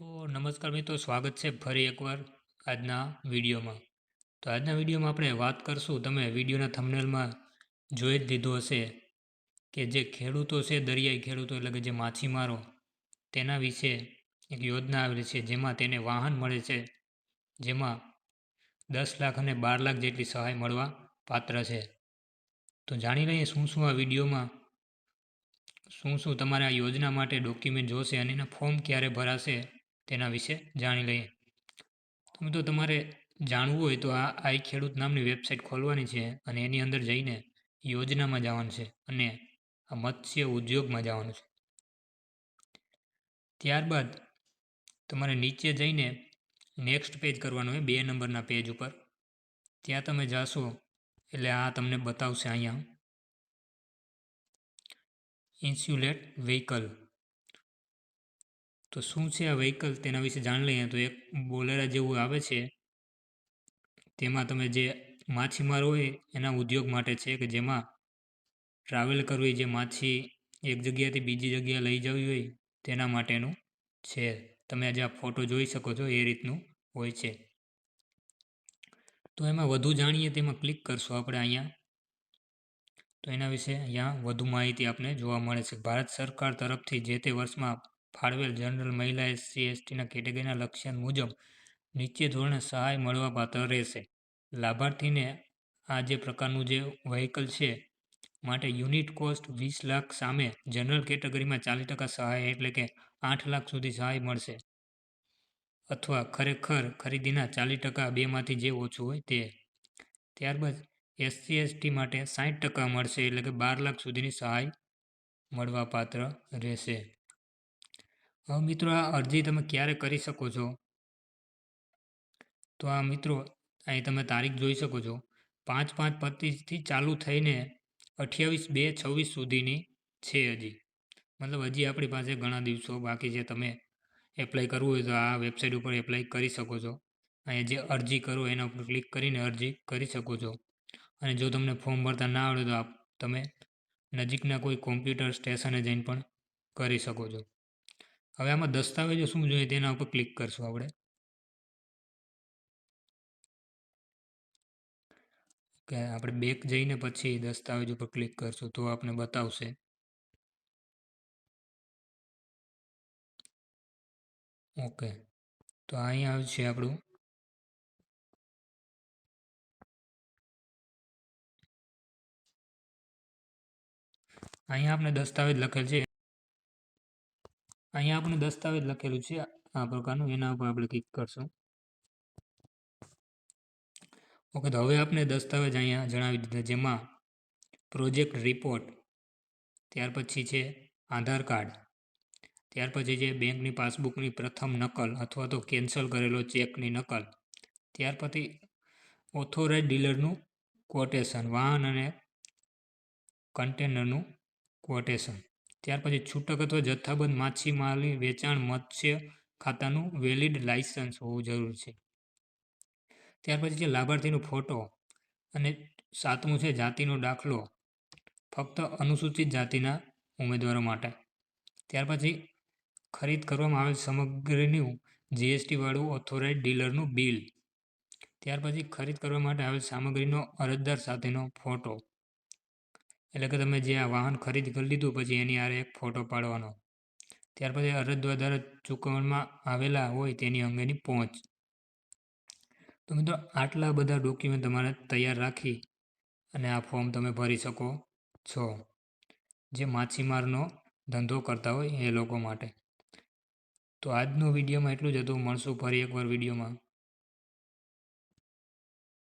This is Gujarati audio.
તો નમસ્કાર મિત્રો, સ્વાગત છે ફરી એકવાર આજના વિડીયોમાં. તો આજના વિડીયોમાં આપણે વાત કરશું, તમે વિડીયોના થંબનેલમાં જોઈ જ દીધો હશે કે જે ખેડૂતો છે, દરિયાઈ ખેડૂતો એટલે કે જે માછીમારો, તેના વિશે એક યોજના આવેલી છે, જેમાં તેને વાહન મળે છે, જેમાં દસ લાખ અને બાર લાખ જેટલી સહાય મળવા પાત્ર છે. તો જાણી લઈએ શું શું આ વિડીયોમાં, શું શું તમારે આ યોજના માટે ડોક્યુમેન્ટ જોશે અને એના ફોર્મ ક્યારે ભરાશે? તેના વિશે જાણી લઈએ. તો મિત્રો તમારે જાણવું હોય તો આ આઈ ખેડૂત નામની વેબસાઇટ ખોલવાની છે અને એની અંદર જઈને યોજનામાં જવાનું છે અને આ મત્સ્ય ઉદ્યોગમાં જવાનું છે. ત્યારબાદ તમારે નીચે જઈને નેક્સ્ટ પેજ કરવાનું હોય, બે નંબરના પેજ ઉપર. ત્યાં તમે જાશો એટલે આ તમને બતાવશે અહીંયા. Insulate vehicle. તો શું છે આ વ્હીકલ તેના વિશે જાણી લઈએ? તો એક બોલેરા જેવું આવે છે. તેમાં તમે જે માછીમાર હોય એના ઉદ્યોગ માટે છે કે જેમાં ટ્રાવેલ કરવી, જે માછી એક જગ્યાએથી બીજી જગ્યાએ લઈ જવી હોય તેના માટેનું છે. તમે આજે આ ફોટો જોઈ શકો છો, એ રીતનું હોય છે. તો એમાં વધુ જાણીએ તેમાં ક્લિક કરશું આપણે અહીંયા. તો એના વિશે અહીંયા વધુ માહિતી આપને જોવા મળે છે. ભારત સરકાર તરફથી જે તે વર્ષમાં ફાળવેલ જનરલ મહિલા એસસી એસટીના કેટેગરીના લક્ષ્યાંક મુજબ નીચે ધોરણે સહાય મળવા પાત્ર રહેશે. લાભાર્થીને આ જે પ્રકારનું જે વ્હીકલ છે માટે યુનિટ કોસ્ટ વીસ લાખ સામે જનરલ કેટેગરીમાં ચાલીસ ટકા સહાય એટલે કે આઠ લાખ સુધી સહાય મળશે. અથવા ખરેખર ખરીદીના ચાલીસ ટકા બેમાંથી જે ઓછું હોય તે. ત્યારબાદ એસસી એસટી માટે સાઠ ટકા મળશે એટલે કે બાર લાખ સુધીની સહાય મળવાપાત્ર રહેશે. હવે મિત્રો, આ અરજી તમે ક્યારે કરી શકો છો? તો આ મિત્રો, અહીં તમે તારીખ જોઈ શકો છો. પાંચ પાંચ પચીસથી ચાલુ થઈને અઠ્યાવીસ બે છવ્વીસ સુધીની છે હજી. મતલબ હજી આપણી પાસે ઘણા દિવસો બાકી છે. તમે એપ્લાય કરવું હોય તો આ વેબસાઇટ ઉપર એપ્લાય કરી શકો છો. અહીંયા જે અરજી કરો એના ઉપર ક્લિક કરીને અરજી કરી શકો છો. અને જો તમને ફોર્મ ભરતા ના આવડે તો આપ તમે નજીકના કોઈ કોમ્પ્યુટર સ્ટેશને જઈને પણ કરી શકો છો. હવે આમાં દસ્તાવેજો શું જોઈએ તેના ઉપર ક્લિક કરશું આપણે. કે આપણે બેક જઈને પછી દસ્તાવેજ ઉપર ક્લિક કરશું તો આપણે બતાવશે. ઓકે, તો અહીંયા આવશે આપણું. અહીંયા આપણે દસ્તાવેજ લખેલ છે. અહીંયા આપણે દસ્તાવેજ લખેલું છે. આ પ્રકારનું એના ઉપર આપણે ક્લિક કરશું. ઓકે તો હવે આપણે દસ્તાવેજ અહીંયા જણાવી દીધા જેમાં પ્રોજેક્ટ રિપોર્ટ ત્યાર પછી છે આધાર કાર્ડ, ત્યાર પછી છે બેંકની પાસબુકની પ્રથમ નકલ અથવા તો કેન્સલ કરેલો ચેકની નકલ, ત્યાર પછી ઓથોરાઇઝ ડીલરનું કોટેશન વાહન અને કન્ટેનરનું કોટેશન ત્યાર પછી છૂટક અથવા જથ્થાબંધ માછીમારી વેચાણ મત્સ્ય ખાતાનું વેલિડ લાઇસન્સ હોવું જરૂરી છે. ત્યાર પછી છે લાભાર્થીનો ફોટો અને સાતમું છે જાતિનો દાખલો, ફક્ત અનુસૂચિત જાતિના ઉમેદવારો માટે. ત્યાર પછી ખરીદ કરવામાં આવેલ સામગ્રીનું જીએસટીવાળું ઓથોરાઇઝ ડીલરનું બિલ. ત્યાર પછી ખરીદ કરવા માટે આવેલ સામગ્રીનો અરજદાર સાથેનો ફોટો. એટલે કે તમે જે આ વાહન ખરીદ કરી લીધું, પછી એની આરે એક ફોટો પાડવાનો. ત્યાર પછી અરજદાર દ્વારા ચૂકવણમાં આવેલા હોય તેની અંગેની પહોંચ. તો મિત્રો, આટલા બધા ડોક્યુમેન્ટ તમારે તૈયાર રાખી અને આ ફોર્મ તમે ભરી શકો છો. જે માછીમારનો ધંધો કરતા હોય એ લોકો માટે. તો આજનો વિડીયોમાં એટલું જ હતું. મળશું ફરી એકવાર વિડીયોમાં.